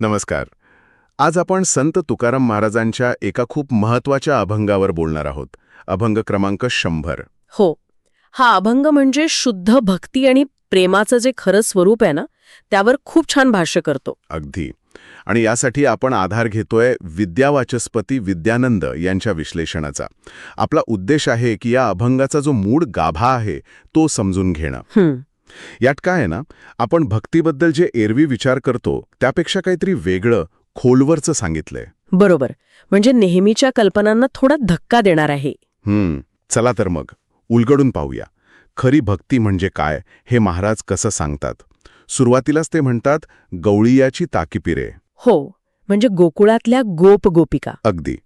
नमस्कार. आज आपण संत तुकाराम महाराजांच्या एका खूप महत्त्वाच्या अभंगावर बोलणार आहोत. अभंग क्रमांक शंभर. हो. हा अभंग म्हणजे शुद्ध भक्ती आणि प्रेमाचं जे खरं स्वरूप आहे ना त्यावर खूप छान भाष्य करतो. अगदी. आणि यासाठी आपण आधार घेतोय विद्यावाचस्पती विद्यानंद यांच्या विश्लेषणाचा. आपला उद्देश आहे की या अभंगाचा जो मूळ गाभा आहे तो समजून घेणं. यात काय आहे ना आपण भक्तीबद्दल जे एरवी विचार करतो त्यापेक्षा काहीतरी वेगळं खोलवरचं सांगितलंय. बरोबर. म्हणजे नेहमीच्या कल्पनांना थोडा धक्का देणार आहे. हम्म. चला तर मग उलगडून पाहूया. खरी भक्ती म्हणजे काय हे महाराज कसं सांगतात? सुरुवातीलाच ते म्हणतात गवळीयाची ताकीपिरे. हो. म्हणजे गोकुळातल्या गोप गोपिका. अगदी.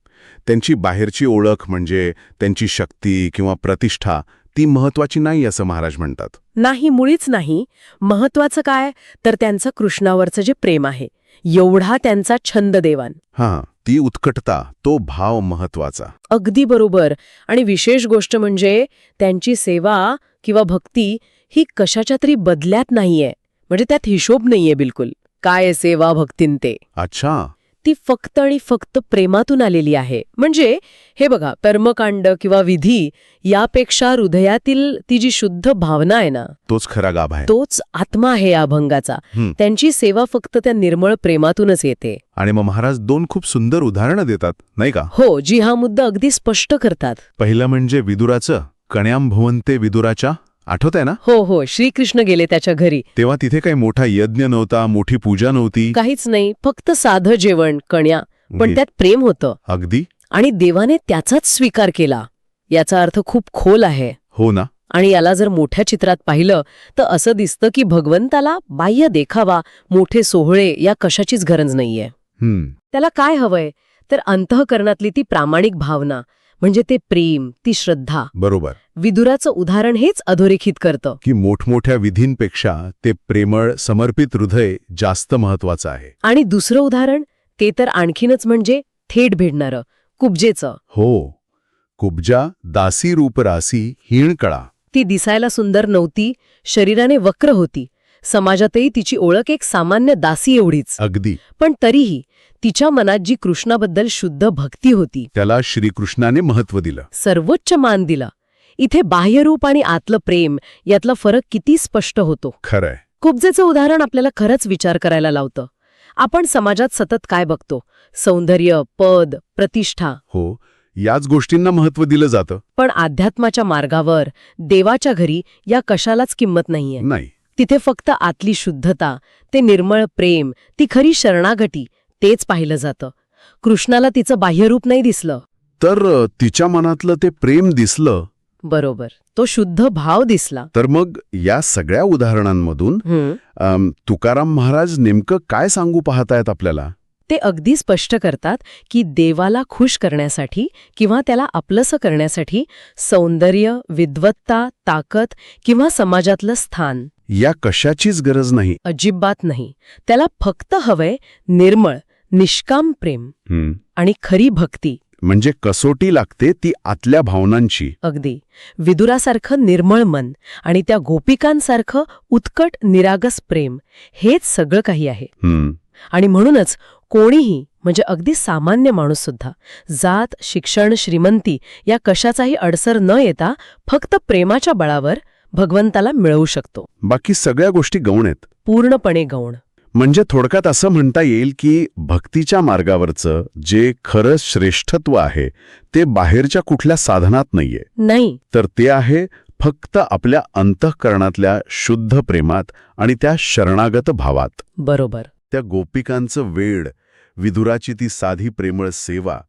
त्यांची बाहेरची ओळख म्हणजे त्यांची शक्ती किंवा प्रतिष्ठा ती महत्वाची नाही असं महाराज म्हणतात. नाही मुळीच नाही. महत्वाचं काय? तर त्यांचं कृष्णावरचं जे प्रेम आहे एवढा त्यांचा छंद देवान. हां ती उत्कटता तो भाव महत्त्वाचा. अगदी बरोबर. आणि विशेष गोष्ट म्हणजे त्यांची सेवा किंवा भक्ती ही कशाच्या तरी बदल्यात नाहीये. म्हणजे त्यात हिशोब नाहीये बिलकुल. काय सेवा भक्तीन ते अच्छा. ती फक्त आणि फक्त प्रेमातून आलेली आहे. म्हणजे हे बघा कर्मकांड किंवा विधी यापेक्षा हृदयातील ती जी शुद्ध भावना आहे ना तोच खरा गाभा आहे. तोच आत्मा आहे या अभंगाचा. त्यांची सेवा फक्त त्या निर्मळ प्रेमातूनच येते. आणि मग महाराज दोन खूप सुंदर उदाहरणं देतात नाही का? हो जी हा मुद्दा अगदी स्पष्ट करतात. पहिलं म्हणजे विदुराचं कण्याम भुवंते विदुराच्या आठवत आहे ना? हो हो. श्रीकृष्ण गेले त्याच्या घरी. तेव्हा तिथे काही मोठा यज्ञ नव्हता मोठी पूजा नव्हती. काहीच नाही. फक्त साधं जेवण कण्या. पण त्यात प्रेम होतं. अगदी? आणि देवाने त्याचाच स्वीकार केला. याचा अर्थ खूप खोल आहे. हो ना. आणि याला जर मोठ्या चित्रात पाहिलं तर असं दिसतं की भगवंताला बाह्य देखावा मोठे सोहळे या कशाचीच गरज नाहीये. त्याला काय हवंय? तर अंतःकरणातली ती प्रामाणिक भावना. म्हणजे ते प्रेम ती श्रद्धा. बरोबर. विदुराचं उदाहरण हेच अधोरेखित करतं. की मोठमोठ्या विधींपेक्षा ते प्रेमळ समर्पित हृदय जास्त महत्वाचं आहे. आणि दुसरं उदाहरण ते तर आणखीनच म्हणजे थेट भेटणारं कुब्जेचं. हो. कुब्जा दासी रूप रासी हीण कळा. ती दिसायला सुंदर नव्हती शरीराने वक्र होती समाजातही तिची ओळख एक सामान्य दासी एवढीच. अगदी. पण तरीही तिच्या मनात जी कृष्णाबद्दल शुद्ध भक्ती होती त्याला श्रीकृष्णाने महत्त्व दिलं. सर्वोच्च मान दिला. इथे बाह्यरूप आणि आतलं प्रेम यातला फरक किती स्पष्ट होतो? खरंय. कुब्जेचं उदाहरण आपल्याला खरंच विचार करायला लावतं. आपण समाजात सतत काय बघतो? सौंदर्य पद प्रतिष्ठा. हो याच गोष्टींना महत्त्व दिलं जातं. पण अध्यात्माच्या मार्गावर देवाच्या घरी या कशालाच किंमत नाहीये. नाही. तिथे फक्त आतली शुद्धता ते निर्मळ प्रेम ती खरी शरणागती तेच पाहिलं जातं. कृष्णाला तिचं बाह्यरूप नाही दिसलं. तर तिच्या मनातलं ते प्रेम दिसलं? बरोबर. तो शुद्ध भाव दिसला. तर मग या सगळ्या उदाहरणांमधून तुकाराम महाराज नेमकं काय सांगू पाहतायत आपल्याला? ते अगदी स्पष्ट करतात की देवाला खुश करण्यासाठी किंवा त्याला आपलंसं करण्यासाठी सौंदर्य विद्वत्ता ताकद किंवा समाजातलं स्थान. या कशाचीच गरज नाही. अजिबात नाही. त्याला फक्त हवंय निर्मळ निष्काम प्रेम. आणि खरी भक्ती. म्हणजे कसोटी लागते ती आतल्या भावनांची. अगदी. विदुरासारखं निर्मळ मन आणि त्या गोपिकांसारखं उत्कट निरागस प्रेम हेच सगळं काही आहे. आणि म्हणूनच कोणीही म्हणजे अगदी सामान्य माणूस सुद्धा जात शिक्षण श्रीमंती या कशाचाही अडसर न येता फक्त प्रेमाच्या बळावर भगवंताला मिळवू शकतो. बाकी सगळ्या गोष्टी गौण आहेत. पूर्णपणे गौण. म्हणजे थोडक्यात असं म्हणता येईल की भक्तीच्या मार्गावरचं जे खरं श्रेष्ठत्व आहे ते बाहेरच्या कुठल्या साधनात नाहीये. नाही. तर ते आहे फक्त आपल्या अंतःकरणातल्या शुद्ध प्रेमात आणि त्या शरणागत भावात. बरोबर. त्या गोपिकांचं वेळ विदुराची ती साधी प्रेमळ सेवा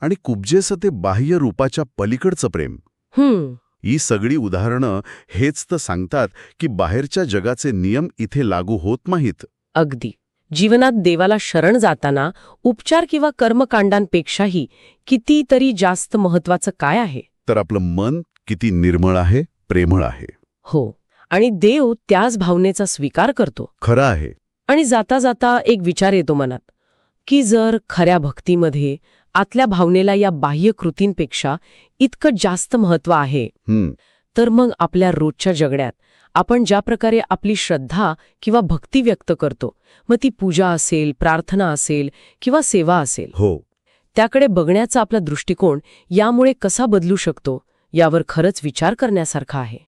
आणि कुब्जेचं ते बाह्य रूपाच्या पलीकडचं प्रेम. हम्म. ही सगळी उदाहरणं हेच तर सांगतात की बाहेरच्या जगाचे नियम इथे लागू होत नाहीत. अगदी. जीवनात देवाला शरण जाताना उपचार किंवा कर्मकांडांपेक्षाही कितीतरी जास्त महत्वाचं काय आहे? तर आपलं मन किती निर्मळ आहे प्रेमळ आहे. हो. आणि देव त्याच भावनेचा स्वीकार करतो. खरं आहे. आणि जाता जाता एक विचार येतो मनात की जर खऱ्या भक्तीमध्ये आतल्या भावनेला या बाह्य कृतींपेक्षा इतकं जास्त महत्त्व आहे. हं, तर मग आपल्या रोजच्या जगण्यात आपण ज्या प्रकारे आपली श्रद्धा किंवा भक्ती व्यक्त करतो मग ती पूजा असेल प्रार्थना असेल किंवा सेवा असेल. हो. त्याकडे बघण्याचा आपला दृष्टिकोन यामुळे कसा बदलू शकतो यावर खरंच विचार करण्यासारखा आहे.